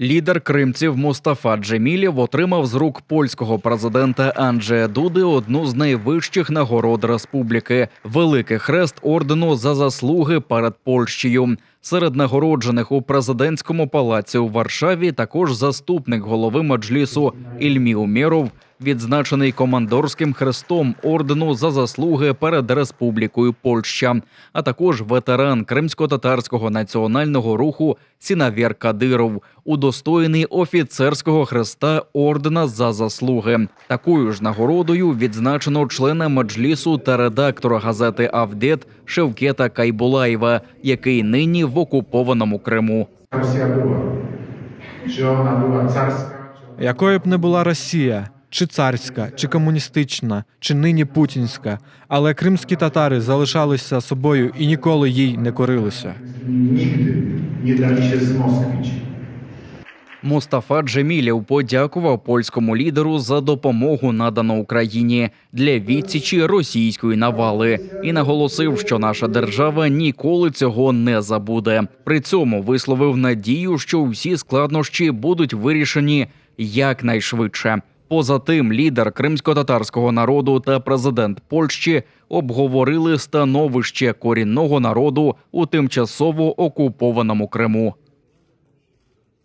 Лідер кримців Мустафа Джемілєв отримав з рук польського президента Анджея Дуди одну з найвищих нагород республіки Великий хрест ордену за заслуги перед Польщею. Серед нагороджених у президентському палаці у Варшаві також заступник голови меджлісу Ільмі Умєров, відзначений командорським хрестом ордену за заслуги перед Республікою Польща, а також ветеран кримсько-татарського національного руху Сінавєр Кадиров, удостоєний офіцерського хреста ордена за заслуги. Такою ж нагородою відзначено члена меджлісу та редактора газети Авдет Шевкета Кайбулаєва, який нині в окупованому Криму. Росія була чи вона була царська? Якою б не була Росія, чи царська, чи комуністична, чи нині путінська, але кримські татари залишалися собою і ніколи їй не корилися. Нігде nie з zmoskwić. Мустафа Джемілєв подякував польському лідеру за допомогу надану Україні для відсічі російської навали і наголосив, що наша держава ніколи цього не забуде. При цьому висловив надію, що всі складнощі будуть вирішені якнайшвидше. Поза тим, лідер кримсько-татарського народу та президент Польщі обговорили становище корінного народу у тимчасово окупованому Криму.